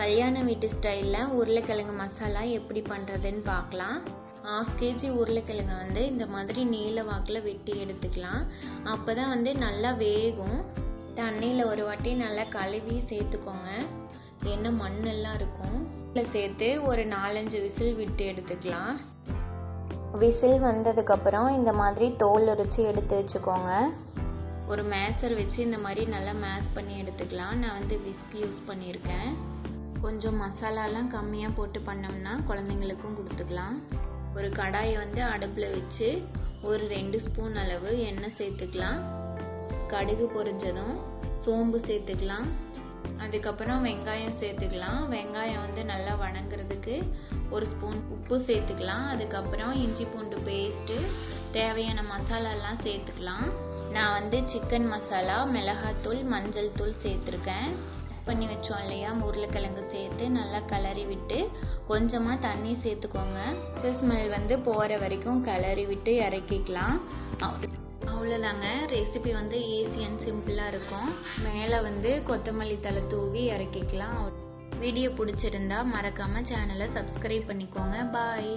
கல்யாண வீட்டு ஸ்டைலில் உருளைக்கிழங்கு மசாலா எப்படி பண்ணுறதுன்னு பார்க்கலாம். ஆஃப் கேஜி உருளைக்கிழங்கு வந்து இந்த மாதிரி நீல வாக்கில் வெட்டி எடுத்துக்கலாம். அப்போ தான் வந்து நல்லா வேகும். தண்ணியில் ஒரு வாட்டி நல்லா கழுவி சேர்த்துக்கோங்க. என்ன மண்ணெல்லாம் இருக்கும். இதில் சேர்த்து ஒரு நாலஞ்சு விசில் விட்டு எடுத்துக்கலாம். விசில் வந்ததுக்கப்புறம் இந்த மாதிரி தோல் உரிச்சு எடுத்து வச்சுக்கோங்க. ஒரு மேசர் வச்சு இந்த மாதிரி நல்லா மேஸ் பண்ணி எடுத்துக்கலாம். நான் வந்து விஸ்க் யூஸ் பண்ணியிருக்கேன். கொஞ்சம் மசாலாலாம் கம்மியாக போட்டு பண்ணோம்னா குழந்தைங்களுக்கும் கொடுத்துக்கலாம். ஒரு கடாயை வந்து அடுப்பில் வச்சு ஒரு ரெண்டு ஸ்பூன் அளவு எண்ணெய் சேர்த்துக்கலாம். கடுகு பொரிஞ்சதும் சோம்பு சேர்த்துக்கலாம். அதுக்கப்புறம் வெங்காயம் சேர்த்துக்கலாம். வெங்காயம் வந்து நல்லா வணங்குறதுக்கு ஒரு ஸ்பூன் உப்பு சேர்த்துக்கலாம். அதுக்கப்புறம் இஞ்சி பூண்டு பேஸ்ட்டு தேவையான மசாலாலாம் சேர்த்துக்கலாம். நான் வந்து சிக்கன் மசாலா மிளகாத்தூள் மஞ்சள் தூள் சேர்த்துருக்கேன். பண்ணி வச்சோம் இல்லையா? உருளைக்கிழங்கு போட்டு நல்லா கிளறி விட்டு கொஞ்சமாக தண்ணி சேர்த்துக்கோங்க. ஸ்மெல் வந்து போகிற வரைக்கும் கிளறி விட்டு இறக்கிக்கலாம். அவ்வளோதாங்க ரெசிபி வந்து ஈஸி அண்ட் சிம்பிளாக இருக்கும். மேலே வந்து கொத்தமல்லி தலை தூவி இறக்கிக்கலாம். வீடியோ பிடிச்சிருந்தா மறக்காமல் சேனலை சப்ஸ்கிரைப் பண்ணிக்கோங்க. பாய்